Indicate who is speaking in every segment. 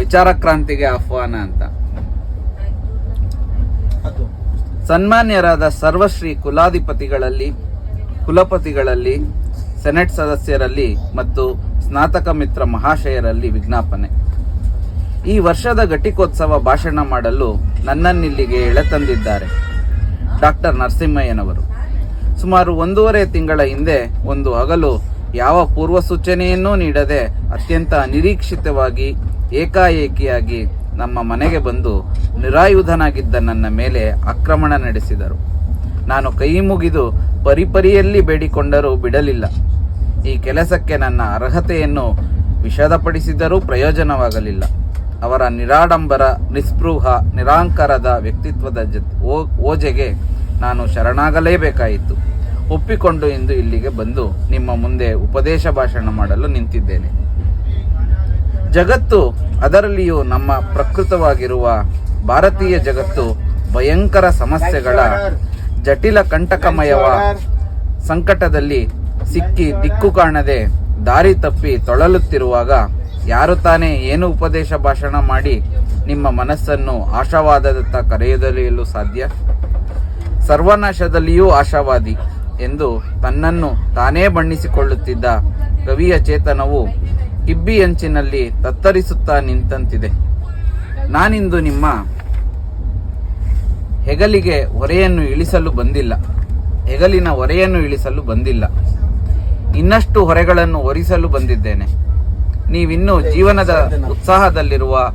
Speaker 1: ವಿಚಾರ ಕ್ರಾಂತಿಗೆ ಆಹ್ವಾನ ಅಂತ. ಸನ್ಮಾನ್ಯರಾದ ಸರ್ವಶ್ರೀ ಕುಲಾಧಿಪತಿಗಳಲ್ಲಿ ಕುಲಪತಿಗಳಲ್ಲಿ ಸೆನೆಟ್ ಸದಸ್ಯರಲ್ಲಿ ಮತ್ತು ಸ್ನಾತಕ ಮಿತ್ರ ಮಹಾಶಯರಲ್ಲಿ ವಿಜ್ಞಾಪನೆ. ಈ ವರ್ಷದ ಘಟಿಕೋತ್ಸವ ಭಾಷಣ ಮಾಡಲು ನನ್ನನ್ನಿಲ್ಲಿಗೆ ಎಳೆತಂದಿದ್ದಾರೆ ಡಾಕ್ಟರ್ ನರಸಿಂಹಯ್ಯನವರು. ಸುಮಾರು ಒಂದೂವರೆ ತಿಂಗಳ ಹಿಂದೆ ಒಂದು ಹಗಲು ಯಾವ ಪೂರ್ವ ಸೂಚನೆಯನ್ನೂ ನೀಡದೆ ಅತ್ಯಂತ ಅನಿರೀಕ್ಷಿತವಾಗಿ ಏಕಾಏಕಿಯಾಗಿ ನಮ್ಮ ಮನೆಗೆ ಬಂದು ನಿರಾಯುಧನಾಗಿದ್ದ ನನ್ನ ಮೇಲೆ ಆಕ್ರಮಣ ನಡೆಸಿದರು. ನಾನು ಕೈ ಮುಗಿದು ಪರಿಪರಿಯಲ್ಲಿ ಬೇಡಿಕೊಂಡರೂ ಬಿಡಲಿಲ್ಲ. ಈ ಕೆಲಸಕ್ಕೆ ನನ್ನ ಅರ್ಹತೆಯನ್ನು ವಿಷದಪಡಿಸಿದರೂ ಪ್ರಯೋಜನವಾಗಲಿಲ್ಲ. ಅವರ ನಿರಾಡಂಬರ, ನಿಸ್ಪೃಹ, ನಿರಾಂಕರದ ವ್ಯಕ್ತಿತ್ವದ ಓ- ಓಜೆಗೆ ನಾನು ಶರಣಾಗಲೇಬೇಕಾಯಿತು. ಒಪ್ಪಿಕೊಂಡು ಇಂದು ಇಲ್ಲಿಗೆ ಬಂದು ನಿಮ್ಮ ಮುಂದೆ ಉಪದೇಶ ಭಾಷಣ ಮಾಡಲು ನಿಂತಿದ್ದೇನೆ. ಜಗತ್ತು ಅದರಲ್ಲಿಯೂ ನಮ್ಮ ಪ್ರಕೃತವಾಗಿರುವ ಭಾರತೀಯ ಜಗತ್ತು ಭಯಂಕರ ಸಮಸ್ಯೆಗಳ ಜಟಿಲ ಕಂಟಕಮಯವ ಸಂಕಟದಲ್ಲಿ ಸಿಕ್ಕಿ ದಿಕ್ಕು ಕಾಣದೆ ದಾರಿ ತಪ್ಪಿ ತೊಳಲುತ್ತಿರುವಾಗ ಯಾರು ತಾನೇ ಏನು ಉಪದೇಶ ಭಾಷಣ ಮಾಡಿ ನಿಮ್ಮ ಮನಸ್ಸನ್ನು ಆಶಾವಾದದತ್ತ ಕರೆಯೊಯ್ಯಲು ಸಾಧ್ಯ? ಸರ್ವನಾಶದಲ್ಲಿಯೂ ಆಶಾವಾದಿ. ಎಂದು ತನ್ನನ್ನು ತಾನೇ ಬಣ್ಣಿಸಿಕೊಳ್ಳುತ್ತಿದ್ದ ಕವಿಯ ಚೇತನವು ಕಿಬ್ಬಿ ಅಂಚಿನಲ್ಲಿ ತತ್ತರಿಸುತ್ತಾ ನಿಂತಂತಿದೆ. ನಾನಿಂದು ನಿಮ್ಮ ಹೆಗಲಿಗೆ ಹೊರೆಯನ್ನು ಇಳಿಸಲು ಬಂದಿಲ್ಲ. ಹೆಗಲಿನ ಹೊರೆಯನ್ನು ಇಳಿಸಲು ಬಂದಿಲ್ಲ. ಇನ್ನಷ್ಟು ಹೊರೆಗಳನ್ನು ಹೊರಿಸಲು ಬಂದಿದ್ದೇನೆ. ನೀವಿನ್ನೂ ಜೀವನದ ಉತ್ಸಾಹದಲ್ಲಿರುವ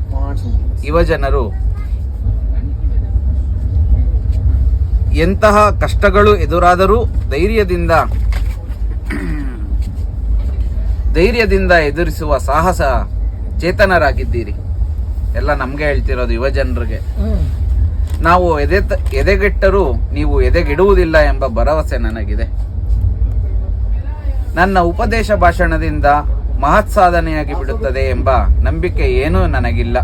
Speaker 1: ಯುವಜನರು ಎಂತಹ ಕಷ್ಟಗಳು ಎದುರಾದರೂ ಧೈರ್ಯದಿಂದ ಧೈರ್ಯದಿಂದ ಎದುರಿಸುವ ಸಾಹಸ ಚೇತನರಾಗಿದ್ದೀರಿ. ಎಲ್ಲ ನಮ್ಗೆ ಹೇಳ್ತಿರೋದು ಯುವ ಜನರಿಗೆ. ನಾವು ಎದೆ ಎದೆಗೆಟ್ಟರೂ ನೀವು ಎದೆಗೆಡುವುದಿಲ್ಲ ಎಂಬ ಭರವಸೆ ನನಗಿದೆ. ನನ್ನ ಉಪದೇಶ ಭಾಷಣದಿಂದ ಮಹತ್ ಸಾಧನೆಯಾಗಿ ಬಿಡುತ್ತದೆ ಎಂಬ ನಂಬಿಕೆ ಏನೂ ನನಗಿಲ್ಲ.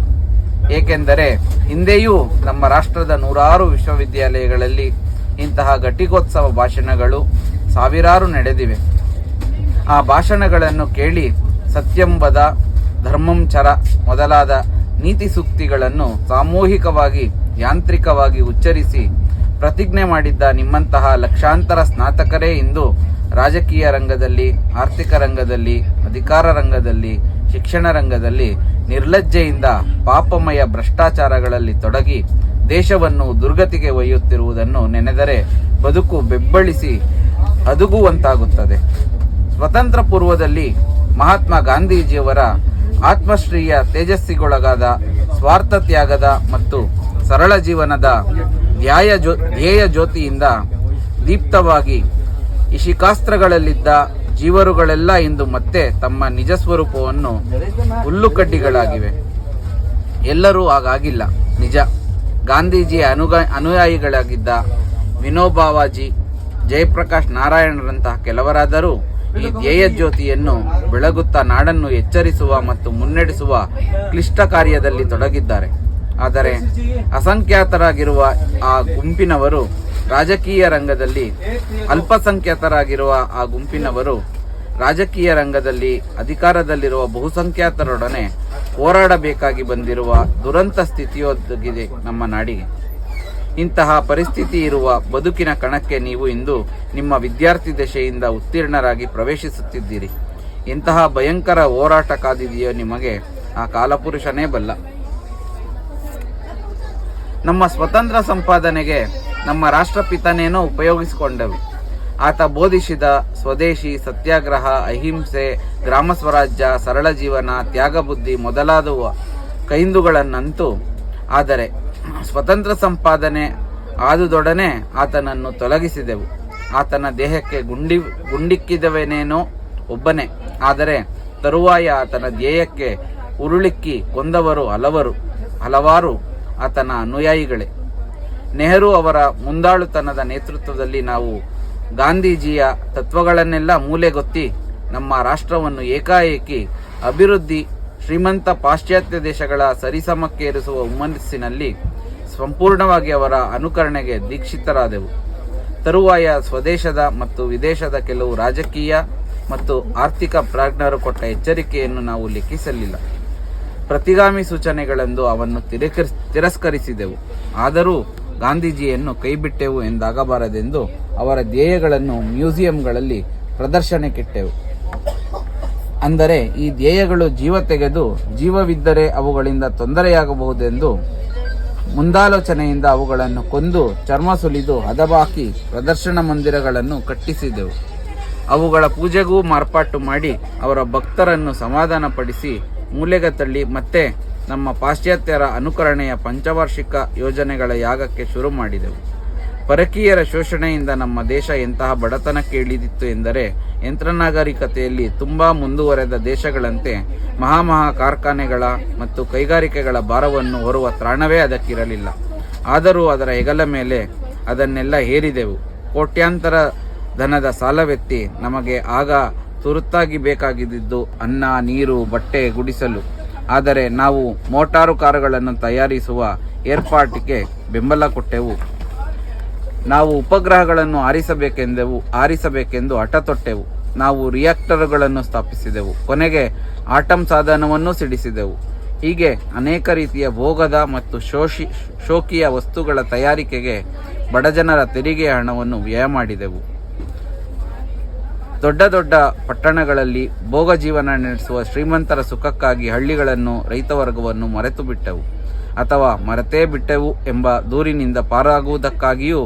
Speaker 1: ಏಕೆಂದರೆ ಹಿಂದೆಯೂ ನಮ್ಮ ರಾಷ್ಟ್ರದ ನೂರಾರು ವಿಶ್ವವಿದ್ಯಾಲಯಗಳಲ್ಲಿ ಇಂತಹ ಘಟಿಕೋತ್ಸವ ಭಾಷಣಗಳು ಸಾವಿರಾರು ನಡೆದಿವೆ. ಆ ಭಾಷಣಗಳನ್ನು ಕೇಳಿ ಸತ್ಯಂಬದ, ಧರ್ಮಂಚರ ಮೊದಲಾದ ನೀತಿ ಸೂಕ್ತಿಗಳನ್ನು ಸಾಮೂಹಿಕವಾಗಿ, ಯಾಂತ್ರಿಕವಾಗಿ ಉಚ್ಚರಿಸಿ ಪ್ರತಿಜ್ಞೆ ಮಾಡಿದ್ದ ನಿಮ್ಮಂತಹ ಲಕ್ಷಾಂತರ ಸ್ನಾತಕರೇ ಇಂದು ರಾಜಕೀಯ ರಂಗದಲ್ಲಿ, ಆರ್ಥಿಕ ರಂಗದಲ್ಲಿ, ಅಧಿಕಾರ ರಂಗದಲ್ಲಿ, ಶಿಕ್ಷಣ ರಂಗದಲ್ಲಿ ನಿರ್ಲಜ್ಜೆಯಿಂದ ಪಾಪಮಯ ಭ್ರಷ್ಟಾಚಾರಗಳಲ್ಲಿ ತೊಡಗಿ ದೇಶವನ್ನು ದುರ್ಗತಿಗೆ ಒಯ್ಯುತ್ತಿರುವುದನ್ನು ನೆನೆದರೆ ಬದುಕು ಬೆಬ್ಬಳಿಸಿ ಅದುಗುವಂತಾಗುತ್ತದೆ ಸ್ವತಂತ್ರ ಪೂರ್ವದಲ್ಲಿ ಮಹಾತ್ಮ ಗಾಂಧೀಜಿಯವರ ಆತ್ಮಶ್ರೀಯ ತೇಜಸ್ಸಿಗೊಳಗಾದ ಸ್ವಾರ್ಥ ತ್ಯಾಗದ ಮತ್ತು ಸರಳ ಜೀವನದ ಧ್ಯಾಯ ಜೋ ಧ್ಯೇಯ ಜ್ಯೋತಿಯಿಂದ ದೀಪ್ತವಾಗಿ ಇಶಿಕಾಸ್ತ್ರಗಳಲ್ಲಿದ್ದ ಜೀವರುಗಳೆಲ್ಲ ಇಂದು ಮತ್ತೆ ತಮ್ಮ ನಿಜ ಸ್ವರೂಪವನ್ನು ಹುಲ್ಲುಕಡ್ಡಿಗಳಾಗಿವೆ. ಎಲ್ಲರೂ ಹಾಗಾಗಿಲ್ಲ. ನಿಜ. ಗಾಂಧೀಜಿಯ ಅನುಗ, ಅನುಯಾಯಿಗಳಾಗಿದ್ದ ವಿನೋಬಾವಾಜಿ ಜಯಪ್ರಕಾಶ್ ನಾರಾಯಣರಂತಹ ಕೆಲವರಾದರೂ ಈ ಧ್ಯೇಯ ಜ್ಯೋತಿಯನ್ನು ಬೆಳಗುತ್ತಾ ನಾಡನ್ನು ಎಚ್ಚರಿಸುವ ಮತ್ತು ಮುನ್ನಡೆಸುವ ಕ್ಲಿಷ್ಟ ಕಾರ್ಯದಲ್ಲಿ ತೊಡಗಿದ್ದಾರೆ. ಆದರೆ ಅಸಂಖ್ಯಾತರಾಗಿರುವ ಆ ಗುಂಪಿನವರು ರಾಜಕೀಯ ರಂಗದಲ್ಲಿ ಅಲ್ಪಸಂಖ್ಯಾತರಾಗಿರುವ ಆ ಗುಂಪಿನವರು ರಾಜಕೀಯ ರಂಗದಲ್ಲಿ ಅಧಿಕಾರದಲ್ಲಿರುವ ಬಹುಸಂಖ್ಯಾತರೊಡನೆ ಹೋರಾಡಬೇಕಾಗಿ ಬಂದಿರುವ ದುರಂತ ಸ್ಥಿತಿಯೊದಗಿದೆ ನಮ್ಮ ನಾಡಿಗೆ. ಇಂತಹ ಪರಿಸ್ಥಿತಿ ಇರುವ ಬದುಕಿನ ಕಣಕ್ಕೆ ನೀವು ಇಂದು ನಿಮ್ಮ ವಿದ್ಯಾರ್ಥಿ ದಶೆಯಿಂದ ಉತ್ತೀರ್ಣರಾಗಿ ಪ್ರವೇಶಿಸುತ್ತಿದ್ದೀರಿ. ಇಂತಹ ಭಯಂಕರ ಹೋರಾಟ ಕಾದಿದೆಯೋ ನಿಮಗೆ ಆ ಕಾಲಪುರುಷನೇ ಬಲ್ಲ. ನಮ್ಮ ಸ್ವತಂತ್ರ ಸಂಪಾದನೆಗೆ ನಮ್ಮ ರಾಷ್ಟ್ರಪಿತನೇನೋ ಉಪಯೋಗಿಸಿಕೊಂಡವು. ಆತ ಬೋಧಿಸಿದ ಸ್ವದೇಶಿ ಸತ್ಯಾಗ್ರಹ, ಅಹಿಂಸೆ, ಗ್ರಾಮ ಸ್ವರಾಜ್ಯ, ಸರಳ ಜೀವನ ತ್ಯಾಗಬುದ್ಧಿ ಮೊದಲಾದವು ಕೈಂದುಗಳನ್ನಂತೂ. ಆದರೆ ಸ್ವತಂತ್ರ ಸಂಪಾದನೆ ಆದುದೊಡನೆ ಆತನನ್ನು ತೊಲಗಿಸಿದೆವು. ಆತನ ದೇಹಕ್ಕೆ ಗುಂಡಿ, ಗುಂಡಿಕ್ಕಿದವೇನೇನೋ ಒಬ್ಬನೇ. ಆದರೆ ತರುವಾಯ ಆತನ ಧ್ಯೇಯಕ್ಕೆ ಉರುಳಿಕ್ಕಿ ಕೊಂದವರು ಹಲವರು, ಹಲವಾರು ಆತನ ಅನುಯಾಯಿಗಳೇ. ನೆಹರು ಅವರ ಮುಂದಾಳುತನದ ನೇತೃತ್ವದಲ್ಲಿ ನಾವು ಗಾಂಧೀಜಿಯ ತತ್ವಗಳನ್ನೆಲ್ಲ ಮೂಲೆಗೊತ್ತಿ ನಮ್ಮ ರಾಷ್ಟ್ರವನ್ನು ಏಕಾಏಕಿ ಅಭಿವೃದ್ಧಿ, ಶ್ರೀಮಂತ ಪಾಶ್ಚಾತ್ಯ ದೇಶಗಳ ಸರಿಸಮಕ್ಕೇರಿಸುವ ಉಮ್ಮನಸ್ಸಿನಲ್ಲಿ ಸಂಪೂರ್ಣವಾಗಿ ಅವರ ಅನುಕರಣೆಗೆ ದೀಕ್ಷಿತರಾದೆವು. ತರುವಾಯ ಸ್ವದೇಶದ ಮತ್ತು ವಿದೇಶದ ಕೆಲವು ರಾಜಕೀಯ ಮತ್ತು ಆರ್ಥಿಕ ಪ್ರಾಜ್ಞರು ಕೊಟ್ಟ ಎಚ್ಚರಿಕೆಯನ್ನು ನಾವು ಲೆಕ್ಕಿಸಲಿಲ್ಲ. ಪ್ರತಿಗಾಮಿ ಸೂಚನೆಗಳೆಂದು ಅವನ್ನು ತಿರಸ್ಕರಿಸಿದೆವು. ಆದರೂ ಗಾಂಧೀಜಿಯನ್ನು ಕೈಬಿಟ್ಟೆವು ಎಂದಾಗಬಾರದೆಂದು ಅವರ ಧ್ಯೇಯಗಳನ್ನು ಮ್ಯೂಸಿಯಂಗಳಲ್ಲಿ ಪ್ರದರ್ಶನಕ್ಕಿಟ್ಟೆವು. ಅಂದರೆ ಈ ಧ್ಯೇಯಗಳು ಜೀವ ತೆಗೆದು ಜೀವವಿದ್ದರೆ ಅವುಗಳಿಂದ ತೊಂದರೆಯಾಗಬಹುದೆಂದು ಮುಂದಾಲೋಚನೆಯಿಂದ ಅವುಗಳನ್ನು ಕೊಂದು ಚರ್ಮ ಸುಲಿದು ಹದಬಾಕಿ ಪ್ರದರ್ಶನ ಮಂದಿರಗಳನ್ನು ಕಟ್ಟಿಸಿದೆವು. ಅವುಗಳ ಪೂಜೆಗೂ ಮಾರ್ಪಾಟು ಮಾಡಿ ಅವರ ಭಕ್ತರನ್ನು ಸಮಾಧಾನಪಡಿಸಿ ಮೂಲೆಗೆ ತಳ್ಳಿ ಮತ್ತೆ ನಮ್ಮ ಪಾಶ್ಚಾತ್ಯರ ಅನುಕರಣೆಯ ಪಂಚವಾರ್ಷಿಕ ಯೋಜನೆಗಳ ಯಾಗಕ್ಕೆ ಶುರು ಮಾಡಿದೆವು. ಪರಕೀಯರ ಶೋಷಣೆಯಿಂದ ನಮ್ಮ ದೇಶ ಎಂತಹ ಬಡತನಕ್ಕೆ ಇಳಿದಿತ್ತು ಎಂದರೆ ಯಂತ್ರನಾಗರಿಕತೆಯಲ್ಲಿ ತುಂಬಾ ಮುಂದುವರೆದ ದೇಶಗಳಂತೆ ಮಹಾಮಹಾ ಕಾರ್ಖಾನೆಗಳ ಮತ್ತು ಕೈಗಾರಿಕೆಗಳ ಭಾರವನ್ನು ಹೊರುವ ತ್ರಾಣವೇ ಅದಕ್ಕಿರಲಿಲ್ಲ. ಆದರೂ ಅದರ ಹೆಗಲ ಮೇಲೆ ಅದನ್ನೆಲ್ಲ ಹೇರಿದೆವು. ಕೋಟ್ಯಾಂತರ ಧನದ ಸಾಲವೆತ್ತಿ ನಮಗೆ ಆಗ ತುರ್ತಾಗಿ ಬೇಕಾಗಿದ್ದು ಅನ್ನ, ನೀರು, ಬಟ್ಟೆ ಗುಡಿಸಲು. ಆದರೆ ನಾವು ಮೋಟಾರು ಕಾರುಗಳನ್ನು ತಯಾರಿಸುವ ಏರ್ಪಾಟಿಗೆ ಬೆಂಬಲ ಕೊಟ್ಟೆವು. ನಾವು ಉಪಗ್ರಹಗಳನ್ನು ಆರಿಸಬೇಕೆಂದೆವು, ಆರಿಸಬೇಕೆಂದು ಹಠ ತೊಟ್ಟೆವು. ನಾವು ರಿಯಾಕ್ಟರ್ಗಳನ್ನು ಸ್ಥಾಪಿಸಿದೆವು. ಕೊನೆಗೆ ಆಟಂ ಸಾಧನವನ್ನು ಸಿಡಿಸಿದೆವು. ಹೀಗೆ ಅನೇಕ ರೀತಿಯ ಭೋಗದ ಮತ್ತು ಶೋಷಿ, ಶೋಕಿಯ ವಸ್ತುಗಳ ತಯಾರಿಕೆಗೆ ಬಡಜನರ ತೆರಿಗೆ ಹಣವನ್ನು ವ್ಯಯ ಮಾಡಿದೆವು. ದೊಡ್ಡ ದೊಡ್ಡ ಪಟ್ಟಣಗಳಲ್ಲಿ ಭೋಗ ಜೀವನ ನಡೆಸುವ ಶ್ರೀಮಂತರ ಸುಖಕ್ಕಾಗಿ ಹಳ್ಳಿಗಳನ್ನು ರೈತ ವರ್ಗವನ್ನು ಮರೆತು ಬಿಟ್ಟವು ಅಥವಾ ಮರೆತೇ ಬಿಟ್ಟೆವು ಎಂಬ ದೂರಿನಿಂದ ಪಾರಾಗುವುದಕ್ಕಾಗಿಯೂ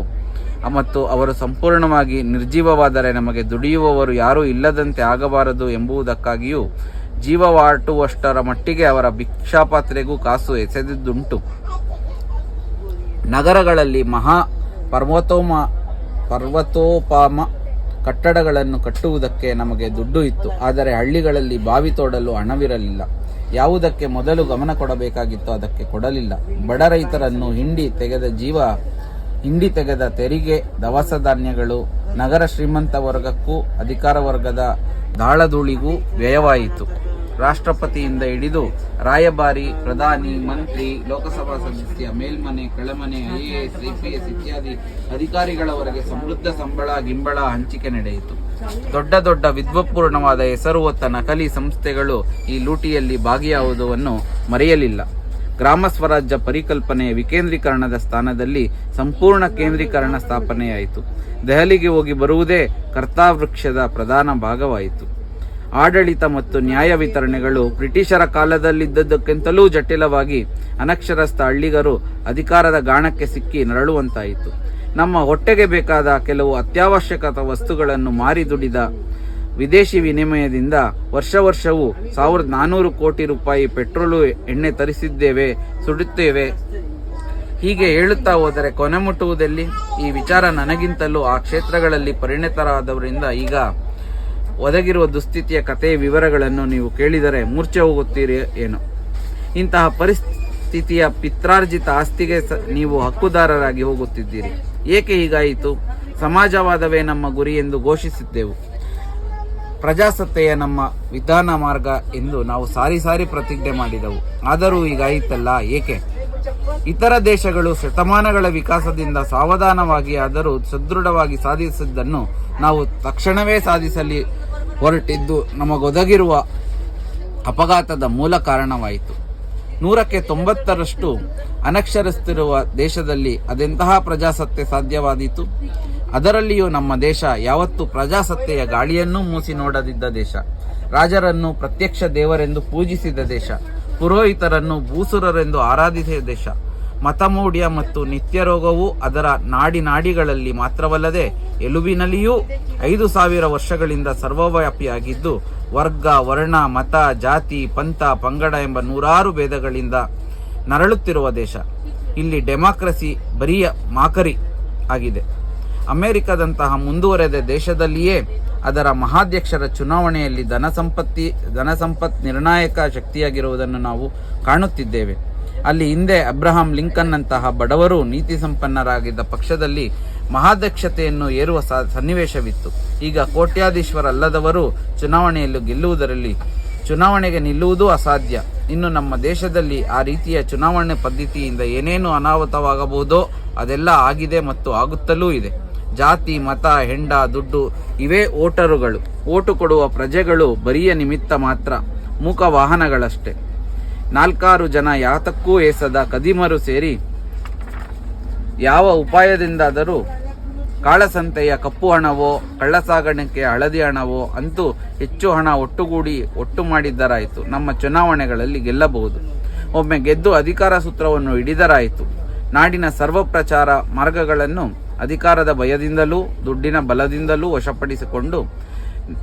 Speaker 1: ಮತ್ತು ಅವರು ಸಂಪೂರ್ಣವಾಗಿ ನಿರ್ಜೀವವಾದರೆ ನಮಗೆ ದುಡಿಯುವವರು ಯಾರೂ ಇಲ್ಲದಂತೆ ಆಗಬಾರದು ಎಂಬುದಕ್ಕಾಗಿಯೂ ಜೀವವಾಟುವಷ್ಟರ ಮಟ್ಟಿಗೆ ಅವರ ಭಿಕ್ಷಾಪಾತ್ರೆಗೂ ಕಾಸು ಎಸೆದಿದ್ದುಂಟು. ನಗರಗಳಲ್ಲಿ ಮಹಾ ಪರ್ವತೋಮ ಪರ್ವತೋಪಾಮ ಕಟ್ಟಡಗಳನ್ನು ಕಟ್ಟುವುದಕ್ಕೆ ನಮಗೆ ದುಡ್ಡು ಇತ್ತು. ಆದರೆ ಹಳ್ಳಿಗಳಲ್ಲಿ ಬಾವಿ ತೋಡಲು ಹಣವಿರಲಿಲ್ಲ. ಯಾವುದಕ್ಕೆ ಮೊದಲು ಗಮನ ಕೊಡಬೇಕಾಗಿತ್ತು ಅದಕ್ಕೆ ಕೊಡಲಿಲ್ಲ. ಬಡ ರೈತರನ್ನು ಹಿಂಡಿ ತೆಗೆದ ಜೀವ, ಹಿಂಡಿ ತೆಗೆದ ತೆರಿಗೆ, ದವಸ ಧಾನ್ಯಗಳು, ನಗರ ಶ್ರೀಮಂತ ವರ್ಗಕ್ಕೂ, ಅಧಿಕಾರ ವರ್ಗದ ದಾಳಧೂಳಿಗೂ ವ್ಯಯವಾಯಿತು. ರಾಷ್ಟ್ರಪತಿಯಿಂದ ಹಿಡಿದು ರಾಯಭಾರಿ ಪ್ರಧಾನಿ, ಮಂತ್ರಿ, ಲೋಕಸಭಾ ಸದಸ್ಯ, ಮೇಲ್ಮನೆ, ಕೆಳಮನೆ ಐಎಎಸ್ ಐಪಿಎಸ್ ಇತ್ಯಾದಿ ಅಧಿಕಾರಿಗಳವರೆಗೆ ಸಮೃದ್ಧ ಸಂಬಳ, ಗಿಂಬಳ ಹಂಚಿಕೆ ನಡೆಯಿತು. ದೊಡ್ಡ ದೊಡ್ಡ ವಿದ್ವತ್ಪೂರ್ಣವಾದ ಹೆಸರು ಹೊತ್ತ ನಕಲಿ ಸಂಸ್ಥೆಗಳು ಈ ಲೂಟಿಯಲ್ಲಿ ಭಾಗಿಯಾಗುವುದನ್ನು ಮರೆಯಲಿಲ್ಲ. ಗ್ರಾಮ ಸ್ವರಾಜ್ಯ ಪರಿಕಲ್ಪನೆಯ ವಿಕೇಂದ್ರೀಕರಣದ ಸ್ಥಾನದಲ್ಲಿ ಸಂಪೂರ್ಣ ಕೇಂದ್ರೀಕರಣ ಸ್ಥಾಪನೆಯಾಯಿತು. ದೆಹಲಿಗೆ ಹೋಗಿ ಬರುವುದೇ ಕರ್ತಾವೃಕ್ಷದ ಪ್ರಧಾನ ಭಾಗವಾಯಿತು. ಆಡಳಿತ ಮತ್ತು ನ್ಯಾಯ ವಿತರಣೆಗಳು ಬ್ರಿಟಿಷರ ಕಾಲದಲ್ಲಿದ್ದದ್ದಕ್ಕಿಂತಲೂ ಜಟಿಲವಾಗಿ ಅನಕ್ಷರಸ್ಥ ಹಳ್ಳಿಗರು ಅಧಿಕಾರದ ಗಾಣಕ್ಕೆ ಸಿಕ್ಕಿ ನರಳುವಂತಾಯಿತು. ನಮ್ಮ ಹೊಟ್ಟೆಗೆ ಬೇಕಾದ ಕೆಲವು ಅತ್ಯಾವಶ್ಯಕ ವಸ್ತುಗಳನ್ನು ಮಾರಿ ದುಡಿದ ವಿದೇಶಿ ವಿನಿಮಯದಿಂದ ವರ್ಷ ವರ್ಷವೂ ಸಾವಿರದ ನಾನ್ನೂರು ಕೋಟಿ ರೂಪಾಯಿ ಪೆಟ್ರೋಲು ಎಣ್ಣೆ ತರಿಸಿದ್ದೇವೆ, ಸುಡುತ್ತೇವೆ. ಹೀಗೆ ಹೇಳುತ್ತಾ ಹೋದರೆ ಕೊನೆ ಮುಟ್ಟುವುದಲ್ಲಿ? ಈ ವಿಚಾರ ನನಗಿಂತಲೂ ಆ ಕ್ಷೇತ್ರಗಳಲ್ಲಿ ಪರಿಣಿತರಾದವರಿಂದ ಈಗ ಒದಗಿರುವ ದುಸ್ಥಿತಿಯ ಕಥೆಯ ವಿವರಗಳನ್ನು ನೀವು ಕೇಳಿದರೆ ಮೂರ್ಛೆ ಹೋಗುತ್ತೀರಿ ಏನು. ಇಂತಹ ಪರಿಸ್ಥಿತಿಯ ಪಿತ್ರಾರ್ಜಿತ ಆಸ್ತಿಗೆ ನೀವು ಹಕ್ಕುದಾರರಾಗಿ ಹೋಗುತ್ತಿದ್ದೀರಿ. ಏಕೆ ಹೀಗಾಯಿತು? ಸಮಾಜವಾದವೇ ನಮ್ಮ ಗುರಿ ಎಂದು ಘೋಷಿಸಿದ್ದೆವು. ಪ್ರಜಾಸತ್ತೆಯ ನಮ್ಮ ವಿಧಾನ ಮಾರ್ಗ ಎಂದು ನಾವು ಸಾರಿ ಸಾರಿ ಪ್ರತಿಜ್ಞೆ ಮಾಡಿದೆವು. ಆದರೂ ಹೀಗಾಯಿತಲ್ಲ, ಏಕೆ? ಇತರ ದೇಶಗಳು ಶತಮಾನಗಳ ವಿಕಾಸದಿಂದ ಸಾವಧಾನವಾಗಿ ಆದರೂ ಸದೃಢವಾಗಿ ಸಾಧಿಸಿದ್ದನ್ನು ನಾವು ತಕ್ಷಣವೇ ಸಾಧಿಸಲಿ ಹೊರಟಿದ್ದು ನಮಗೊದಗಿರುವ ಅಪಘಾತದ ಮೂಲ ಕಾರಣವಾಯಿತು. ನೂರಕ್ಕೆ ತೊಂಬತ್ತರಷ್ಟು ಅನಕ್ಷರಸ್ಥಿರುವ ದೇಶದಲ್ಲಿ ಅದೆಂತಹ ಪ್ರಜಾಸತ್ತೆ ಸಾಧ್ಯವಾದೀತು? ಅದರಲ್ಲಿಯೂ ನಮ್ಮ ದೇಶ ಯಾವತ್ತೂ ಪ್ರಜಾಸತ್ತೆಯ ಗಾಳಿಯನ್ನೂ ಮೂಸಿ ನೋಡದಿದ್ದ ದೇಶ. ರಾಜರನ್ನು ಪ್ರತ್ಯಕ್ಷ ದೇವರೆಂದು ಪೂಜಿಸಿದ ದೇಶ. ಪುರೋಹಿತರನ್ನು ಭೂಸುರರೆಂದು ಆರಾಧಿಸಿದ ದೇಶ. ಮತಮೌಢ್ಯ ಮತ್ತು ನಿತ್ಯ ರೋಗವು ಅದರ ನಾಡಿ ನಾಡಿಗಳಲ್ಲಿ ಮಾತ್ರವಲ್ಲದೆ ಎಲುಬಿನಲ್ಲಿಯೂ ಐದು ಸಾವಿರ ವರ್ಷಗಳಿಂದ ಸರ್ವವ್ಯಾಪಿಯಾಗಿದ್ದು, ವರ್ಗ, ವರ್ಣ, ಮತ, ಜಾತಿ, ಪಂಥ, ಪಂಗಡ ಎಂಬ ನೂರಾರು ಭೇದಗಳಿಂದ ನರಳುತ್ತಿರುವ ದೇಶ. ಇಲ್ಲಿ ಡೆಮಾಕ್ರಸಿ ಬರಿಯ ಮಾಕರಿ ಆಗಿದೆ. ಅಮೆರಿಕದಂತಹ ಮುಂದುವರೆದ ದೇಶದಲ್ಲಿಯೇ ಅದರ ಮಹಾಧ್ಯಕ್ಷರ ಚುನಾವಣೆಯಲ್ಲಿ ಧನ ಸಂಪತ್ತಿ, ಧನ ಸಂಪತ್ ನಿರ್ಣಾಯಕ ಶಕ್ತಿಯಾಗಿರುವುದನ್ನು ನಾವು ಕಾಣುತ್ತಿದ್ದೇವೆ. ಅಲ್ಲಿ ಹಿಂದೆ ಅಬ್ರಹಾಂ ಲಿಂಕನ್ನಂತಹ ಬಡವರು ನೀತಿ ಸಂಪನ್ನರಾಗಿದ್ದ ಪಕ್ಷದಲ್ಲಿ ಮಹಾಧ್ಯಕ್ಷತೆಯನ್ನು ಏರುವ ಸನ್ನಿವೇಶವಿತ್ತು. ಈಗ ಕೋಟ್ಯಾಧೀಶ್ವರಲ್ಲದವರು ಚುನಾವಣೆಯಲ್ಲೂ ಗೆಲ್ಲುವುದರಲ್ಲಿ ಚುನಾವಣೆಗೆ ನಿಲ್ಲುವುದೂ ಅಸಾಧ್ಯ. ಇನ್ನು ನಮ್ಮ ದೇಶದಲ್ಲಿ ಆ ರೀತಿಯ ಚುನಾವಣೆ ಪದ್ಧತಿಯಿಂದ ಏನೇನು ಅನಾಹುತವಾಗಬಹುದೋ ಅದೆಲ್ಲ ಆಗಿದೆ ಮತ್ತು ಆಗುತ್ತಲೂ ಇದೆ. ಜಾತಿ, ಮತ, ಹೆಂಡ, ದುಡ್ಡು ಇವೇ ಓಟರುಗಳು ಓಟು ಕೊಡುವ ಪ್ರಜೆಗಳು ಬರಿಯ ನಿಮಿತ್ತ ಮಾತ್ರ. ಮೂಕ ವಾಹನಗಳಷ್ಟೇ. ನಾಲ್ಕಾರು ಜನ ಯಾತಕ್ಕೂ ಏಸದ ಕದಿಮರು ಸೇರಿ ಯಾವ ಉಪಾಯದಿಂದಾದರೂ ಕಾಳಸಂತೆಯ ಕಪ್ಪು ಹಣವೋ ಕಳ್ಳಸಾಗಣಿಕೆಯ ಹಳದಿ ಹಣವೋ ಅಂತೂ ಹೆಚ್ಚು ಹಣ ಒಟ್ಟುಗೂಡಿ ಒಟ್ಟು ಮಾಡಿದ್ದರಾಯಿತು. ನಮ್ಮ ಚುನಾವಣೆಗಳಲ್ಲಿ ಗೆಲ್ಲಬಹುದು. ಒಮ್ಮೆ ಗೆದ್ದು ಅಧಿಕಾರ ಸೂತ್ರವನ್ನು ಹಿಡಿದರಾಯಿತು. ನಾಡಿನ ಸರ್ವ ಪ್ರಚಾರ ಮಾರ್ಗಗಳನ್ನು ಅಧಿಕಾರದ ಭಯದಿಂದಲೂ, ದುಡ್ಡಿನ ಬಲದಿಂದಲೂ ವಶಪಡಿಸಿಕೊಂಡು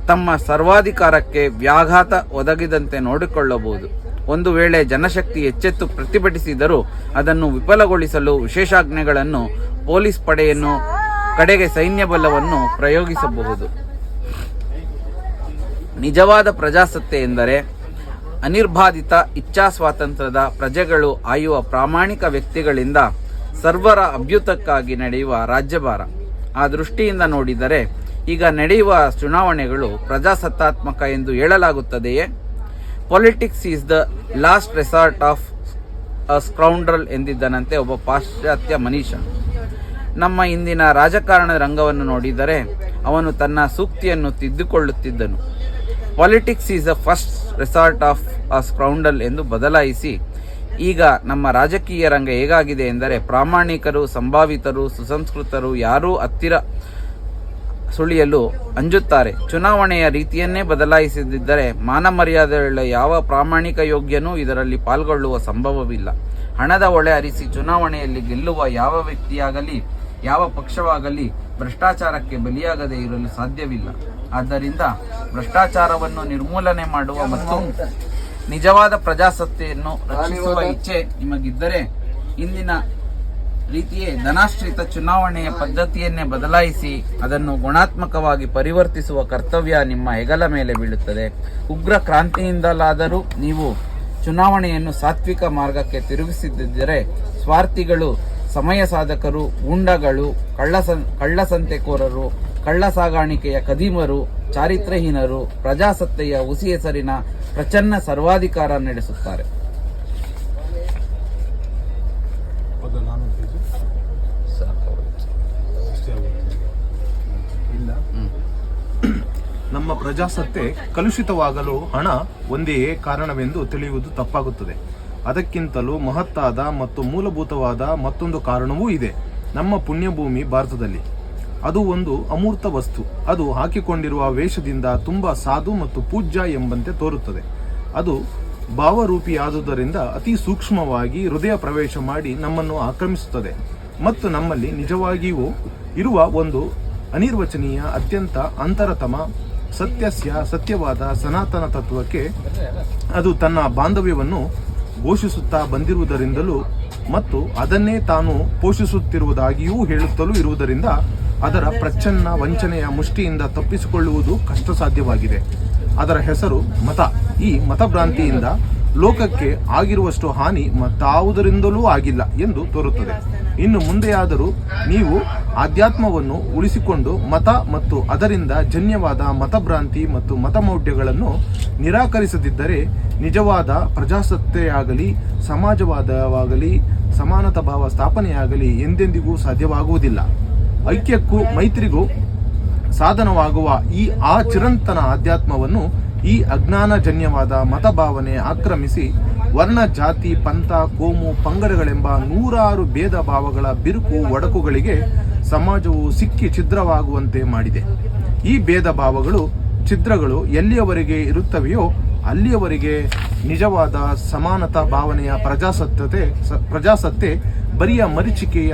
Speaker 1: ತಮ್ಮ ಸರ್ವಾಧಿಕಾರಕ್ಕೆ ವ್ಯಾಘಾತ ಒದಗಿದಂತೆ ನೋಡಿಕೊಳ್ಳಬಹುದು. ಒಂದು ವೇಳೆ ಜನಶಕ್ತಿ ಎಚ್ಚೆತ್ತು ಪ್ರತಿಭಟಿಸಿದರೂ ಅದನ್ನು ವಿಫಲಗೊಳಿಸಲು ವಿಶೇಷಾಜ್ಞೆಗಳನ್ನು ಪೊಲೀಸ್ ಪಡೆಯನ್ನು ಕಡೆಗೆ ಸೈನ್ಯ ಬಲವನ್ನು ಪ್ರಯೋಗಿಸಬಹುದು. ನಿಜವಾದ ಪ್ರಜಾಸತ್ತೆ ಎಂದರೆ ಅನಿರ್ಬಾಧಿತ ಇಚ್ಛಾ ಸ್ವಾತಂತ್ರ್ಯದ ಪ್ರಜೆಗಳು ಆಯುವ ಪ್ರಾಮಾಣಿಕ ವ್ಯಕ್ತಿಗಳಿಂದ ಸರ್ವರ ಅಭ್ಯುತಕ್ಕಾಗಿ ನಡೆಯುವ ರಾಜ್ಯಭಾರ. ಆ ದೃಷ್ಟಿಯಿಂದ ನೋಡಿದರೆ ಈಗ ನಡೆಯುವ ಚುನಾವಣೆಗಳು ಪ್ರಜಾಸತ್ತಾತ್ಮಕ ಎಂದು ಹೇಳಲಾಗುತ್ತದೆಯೇ? Politics is the last resort of a scoundrel ಎಂದಿದ್ದನಂತೆ ಒಬ್ಬ ಪಾಶ್ಚಾತ್ಯ ಮನೀಷ. ನಮ್ಮ ಇಂದಿನ ರಾಜಕಾರಣ ರಂಗವನ್ನು ನೋಡಿದರೆ ಅವನು ತನ್ನ ಸೂಕ್ತಿಯನ್ನು ತಿದ್ದುಕೊಳ್ಳುತ್ತಿದ್ದನು. Politics is a first resort of a scoundrel ಎಂದು ಬದಲಾಯಿಸಿ, ಈಗ ನಮ್ಮ ರಾಜಕೀಯ ರಂಗ ಹೇಗಾಗಿದೆ ಎಂದರೆ ಪ್ರಾಮಾಣಿಕರು, ಸಂಭಾವಿತರು, ಸುಸಂಸ್ಕೃತರು, ಯಾರೂ ಹತ್ತಿರ ಸುಳಿಯಲು ಅಂಜುತ್ತಾರೆ. ಚುನಾವಣೆಯ ರೀತಿಯನ್ನೇ ಬದಲಾಯಿಸದಿದ್ದರೆ ಮಾನ ಮರ್ಯಾದೆಯುಳ್ಳ ಯಾವ ಪ್ರಾಮಾಣಿಕ ಯೋಗ್ಯನೂ ಇದರಲ್ಲಿ ಪಾಲ್ಗೊಳ್ಳುವ ಸಂಭವವಿಲ್ಲ. ಹಣದ ಒಳೆ ಅರಿಸಿ ಚುನಾವಣೆಯಲ್ಲಿ ಗೆಲ್ಲುವ ಯಾವ ವ್ಯಕ್ತಿಯಾಗಲಿ, ಯಾವ ಪಕ್ಷವಾಗಲಿ ಭ್ರಷ್ಟಾಚಾರಕ್ಕೆ ಬಲಿಯಾಗದೆ ಇರಲು ಸಾಧ್ಯವಿಲ್ಲ. ಆದ್ದರಿಂದ ಭ್ರಷ್ಟಾಚಾರವನ್ನು ನಿರ್ಮೂಲನೆ ಮಾಡುವ ಮತ್ತು ನಿಜವಾದ ಪ್ರಜಾಸತ್ತೆಯನ್ನು ರಕ್ಷಿಸುವ ಇಚ್ಛೆ ನಿಮಗಿದ್ದರೆ ಇಂದಿನ ರೀತಿಯೇ ಧನಾಶ್ರಿತ ಚುನಾವಣೆಯ ಪದ್ಧತಿಯನ್ನೇ ಬದಲಾಯಿಸಿ ಅದನ್ನು ಗುಣಾತ್ಮಕವಾಗಿ ಪರಿವರ್ತಿಸುವ ಕರ್ತವ್ಯ ನಿಮ್ಮ ಹೆಗಲ ಮೇಲೆ ಬೀಳುತ್ತದೆ. ಉಗ್ರ ಕ್ರಾಂತಿಯಿಂದಲಾದರೂ ನೀವು ಚುನಾವಣೆಯನ್ನು ಸಾತ್ವಿಕ ಮಾರ್ಗಕ್ಕೆ ತಿರುಗಿಸಿದ್ದರೆ ಸ್ವಾರ್ಥಿಗಳು, ಸಮಯ ಸಾಧಕರು, ಗೂಂಡಗಳು ಕಳ್ಳ ಕಳ್ಳಸಂತೆಕೋರರು ಕಳ್ಳ ಸಾಗಾಣಿಕೆಯ ಕದೀಮರು ಚಾರಿತ್ರಹೀನರು ಪ್ರಜಾಸತ್ತೆಯ ಹುಸಿ ಹೆಸರಿನ ಪ್ರಚನ್ನ ಸರ್ವಾಧಿಕಾರ ನಡೆಸುತ್ತಾರೆ.
Speaker 2: ನಮ್ಮ ಪ್ರಜಾಸತ್ತೆ ಕಲುಷಿತವಾಗಲು ಹಣ ಒಂದೇ ಕಾರಣವೆಂದು ತಿಳಿಯುವುದು ತಪ್ಪಾಗುತ್ತದೆ. ಅದಕ್ಕಿಂತಲೂ ಮಹತ್ತಾದ ಮತ್ತು ಮೂಲಭೂತವಾದ ಮತ್ತೊಂದು ಕಾರಣವೂ ಇದೆ ನಮ್ಮ ಪುಣ್ಯಭೂಮಿ ಭಾರತದಲ್ಲಿ. ಅದು ಒಂದು ಅಮೂರ್ತ ವಸ್ತು. ಅದು ಹಾಕಿಕೊಂಡಿರುವ ವೇಷದಿಂದ ತುಂಬಾ ಸಾಧು ಮತ್ತು ಪೂಜ್ಯ ಎಂಬಂತೆ ತೋರುತ್ತದೆ. ಅದು ಭಾವರೂಪಿಯಾದುದರಿಂದ ಅತಿ ಸೂಕ್ಷ್ಮವಾಗಿ ಹೃದಯ ಪ್ರವೇಶ ಮಾಡಿ ನಮ್ಮನ್ನು ಆಕ್ರಮಿಸುತ್ತದೆ. ಮತ್ತು ನಮ್ಮಲ್ಲಿ ನಿಜವಾಗಿಯೂ ಇರುವ ಒಂದು ಅನಿರ್ವಚನೀಯ ಅತ್ಯಂತ ಅಂತರತಮ ಸತ್ಯಸ್ಯ ಸತ್ಯವಾದ ಸನಾತನ ತತ್ವಕ್ಕೆ ಅದು ತನ್ನ ಬಾಂಧವ್ಯವನ್ನು ಘೋಷಿಸುತ್ತಾ ಬಂದಿರುವುದರಿಂದಲೂ ಮತ್ತು ಅದನ್ನೇ ತಾನು ಪೋಷಿಸುತ್ತಿರುವುದಾಗಿಯೂ ಹೇಳುತ್ತಲೂ ಇರುವುದರಿಂದ ಅದರ ಪ್ರಚ್ಛನ್ನ ವಂಚನೆಯ ಮುಷ್ಟಿಯಿಂದ ತಪ್ಪಿಸಿಕೊಳ್ಳುವುದು ಕಷ್ಟ ಸಾಧ್ಯವಾಗಿದೆ ಅದರ ಹೆಸರು ಮತ. ಈ ಮತಭ್ರಾಂತಿಯಿಂದ ಲೋಕಕ್ಕೆ ಆಗಿರುವಷ್ಟು ಹಾನಿ ಮತ್ತಾವುದರಿಂದಲೂ ಆಗಿಲ್ಲ ಎಂದು ತೋರುತ್ತದೆ. ಇನ್ನು ಮುಂದೆಯಾದರೂ ನೀವು ಆಧ್ಯಾತ್ಮವನ್ನು ಉಳಿಸಿಕೊಂಡು ಮತ ಮತ್ತು ಅದರಿಂದ ಜನ್ಯವಾದ ಮತಭ್ರಾಂತಿ ಮತ್ತು ಮತಮೌಢ್ಯಗಳನ್ನು ನಿರಾಕರಿಸದಿದ್ದರೆ ನಿಜವಾದ ಪ್ರಜಾಸತ್ತೆಯಾಗಲಿ, ಸಮಾಜವಾದವಾಗಲಿ ಸಮಾನತಾ ಭಾವ ಸ್ಥಾಪನೆಯಾಗಲಿ ಎಂದೆಂದಿಗೂ ಸಾಧ್ಯವಾಗುವುದಿಲ್ಲ. ಐಕ್ಯಕ್ಕೂ ಮೈತ್ರಿಗೂ ಸಾಧನವಾಗುವ ಈ ಆ ಚಿರಂತನ ಆಧ್ಯಾತ್ಮವನ್ನು ಈ ಅಜ್ಞಾನಜನ್ಯವಾದ ಮತಭಾವನೆ ಆಕ್ರಮಿಸಿ ವರ್ಣ, ಜಾತಿ, ಪಂಥ, ಕೋಮು, ಪಂಗಡಗಳೆಂಬ ನೂರಾರು ಭೇದ ಭಾವಗಳ ಬಿರುಕು ಒಡಕುಗಳಿಗೆ ಸಮಾಜವು ಸಿಕ್ಕಿ ಛಿದ್ರವಾಗುವಂತೆ ಮಾಡಿದೆ. ಈ ಭೇದ ಭಾವಗಳು ಛಿದ್ರಗಳು ಎಲ್ಲಿಯವರೆಗೆ ಇರುತ್ತವೆಯೋ ಅಲ್ಲಿಯವರೆಗೆ ನಿಜವಾದ ಸಮಾನತಾ ಭಾವನೆಯ ಪ್ರಜಾಸತ್ತತೆ ಪ್ರಜಾಸತ್ತೆ ಬರಿಯ ಮರಿಚಿಕೆಯ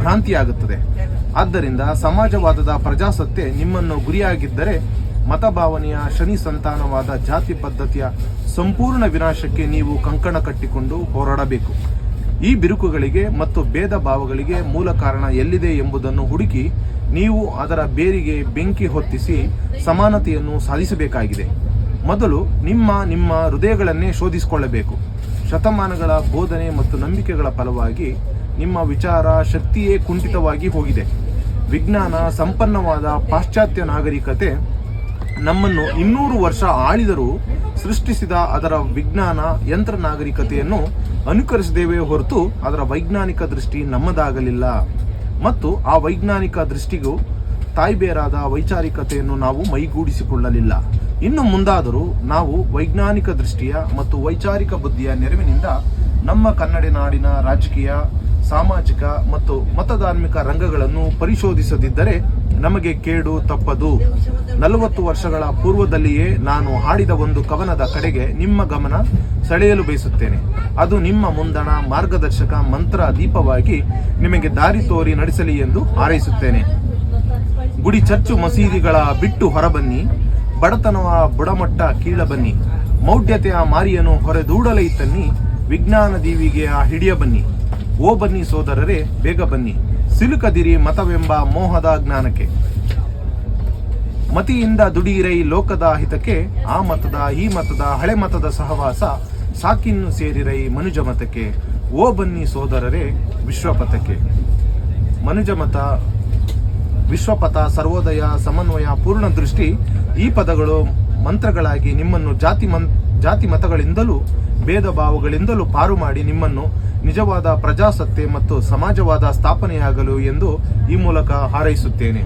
Speaker 2: ಭ್ರಾಂತಿಯಾಗುತ್ತದೆ. ಆದ್ದರಿಂದ ಸಮಾಜವಾದದ ಪ್ರಜಾಸತ್ತೆ ನಿಮ್ಮನ್ನು ಗುರಿಯಾಗಿದ್ದರೆ ಮತಭಾವನೆಯ ಶನಿ ಸಂತಾನವಾದ ಜಾತಿ ಪದ್ಧತಿಯ ಸಂಪೂರ್ಣ ವಿನಾಶಕ್ಕೆ ನೀವು ಕಂಕಣ ಕಟ್ಟಿಕೊಂಡು ಹೋರಾಡಬೇಕು. ಈ ಬಿರುಕುಗಳಿಗೆ ಮತ್ತು ಭೇದ ಭಾವಗಳಿಗೆ ಮೂಲ ಕಾರಣ ಎಲ್ಲಿದೆ ಎಂಬುದನ್ನು ಹುಡುಕಿ ನೀವು ಅದರ ಬೇರಿಗೆ ಬೆಂಕಿ ಹೊತ್ತಿಸಿ ಸಮಾನತೆಯನ್ನು ಸಾಧಿಸಬೇಕಾಗಿದೆ. ಮೊದಲು ನಿಮ್ಮ ನಿಮ್ಮ ಹೃದಯಗಳನ್ನೇ ಶೋಧಿಸಿಕೊಳ್ಳಬೇಕು. ಶತಮಾನಗಳ ಬೋಧನೆ ಮತ್ತು ನಂಬಿಕೆಗಳ ಫಲವಾಗಿ ನಿಮ್ಮ ವಿಚಾರ ಶಕ್ತಿಯೇ ಕುಂಠಿತವಾಗಿ ಹೋಗಿದೆ. ವಿಜ್ಞಾನ ಸಂಪನ್ನವಾದ ಪಾಶ್ಚಾತ್ಯ ನಾಗರಿಕತೆ ನಮ್ಮನ್ನು ಇನ್ನೂರು ವರ್ಷ ಆಳಿದರೂ ಸೃಷ್ಟಿಸಿದ ಅದರ ವಿಜ್ಞಾನ, ಯಂತ್ರ ನಾಗರಿಕತೆಯನ್ನು ಅನುಕರಿಸಿದೇವೆ ಹೊರತು ಅದರ ವೈಜ್ಞಾನಿಕ ದೃಷ್ಟಿ ನಮ್ಮದಾಗಲಿಲ್ಲ. ಮತ್ತು ಆ ವೈಜ್ಞಾನಿಕ ದೃಷ್ಟಿಗೂ ತಾಯ್ಬೇರಾದ ವೈಚಾರಿಕತೆಯನ್ನು ನಾವು ಮೈಗೂಡಿಸಿಕೊಳ್ಳಲಿಲ್ಲ. ಇನ್ನು ಮುಂದಾದರೂ ನಾವು ವೈಜ್ಞಾನಿಕ ದೃಷ್ಟಿಯ ಮತ್ತು ವೈಚಾರಿಕ ಬುದ್ಧಿಯ ನೆರವಿನಿಂದ ನಮ್ಮ ಕನ್ನಡ ನಾಡಿನ ರಾಜಕೀಯ, ಸಾಮಾಜಿಕ ಮತ್ತು ಮತಧಾರ್ಮಿಕ ರಂಗಗಳನ್ನು ಪರಿಶೋಧಿಸದಿದ್ದರೆ ನಮಗೆ ಕೇಡು ತಪ್ಪದು. ನಲವತ್ತು ವರ್ಷಗಳ ಪೂರ್ವದಲ್ಲಿಯೇ ನಾನು ಹಾಡಿದ ಒಂದು ಕವನದ ಕಡೆಗೆ ನಿಮ್ಮ ಗಮನ ಸೆಳೆಯಲು ಬಯಸುತ್ತೇನೆ. ಅದು ನಿಮ್ಮ ಮುಂದಣ ಮಾರ್ಗದರ್ಶಕ ಮಂತ್ರ ದೀಪವಾಗಿ ನಿಮಗೆ ದಾರಿ ತೋರಿ ನಡೆಸಲಿ ಎಂದು ಹಾರೈಸುತ್ತೇನೆ. ಗುಡಿ ಚರ್ಚು ಮಸೀದಿಗಳ ಬಿಟ್ಟು ಹೊರಬನ್ನಿ. ಬಡತನವ ಬುಡಮಟ್ಟ ಕೀಳಬನ್ನಿ ಮೌಢ್ಯತೆಯ ಮಾರಿಯನ್ನು ಹೊರದೂಡಲೈತನ್ನಿ ವಿಜ್ಞಾನ ದೀವಿಗೆಯ ಹಿಡಿಯ ಬನ್ನಿ. ಓ ಬನ್ನಿ ಸೋದರರೇ, ಬೇಗ ಬನ್ನಿ. ಸಿಲುಕದಿರಿ ಮತವೆಂಬ ಮೋಹದ ಜ್ಞಾನಕ್ಕೆ. ಮತಿಯಿಂದ ದುಡಿಯಿರೈ ಲೋಕದ ಹಿತಕ್ಕೆ ಆ ಮತದ, ಈ ಮತದ, ಹಳೆ ಮತದ ಸಹವಾಸ ಸಾಕಿನ್ನು ಸೇರಿರೈ ಮನುಜ ಮತಕ್ಕೆ. ಓ ಬನ್ನಿ ಸೋದರರೇ, ವಿಶ್ವಪಥಕ್ಕೆ. ಮನುಜ ಮತ, ವಿಶ್ವಪಥ, ಸರ್ವೋದಯ, ಸಮನ್ವಯ, ಪೂರ್ಣ ದೃಷ್ಟಿ ಈ ಪದಗಳು ಮಂತ್ರಗಳಾಗಿ ನಿಮ್ಮನ್ನು ಜಾತಿ ಮನ್, ಜಾತಿ ಮತಗಳಿಂದಲೂ ಭೇದ ಭಾವಗಳಿಂದಲೂ ಪಾರು ಮಾಡಿ ನಿಮ್ಮನ್ನು ನಿಜವಾದ ಪ್ರಜಾಸತ್ತೆ ಮತ್ತು ಸಮಾಜವಾದ ಸ್ಥಾಪನೆಯಾಗಲು ಎಂದು ಈ ಮೂಲಕ ಹಾರೈಸುತ್ತೇನೆ.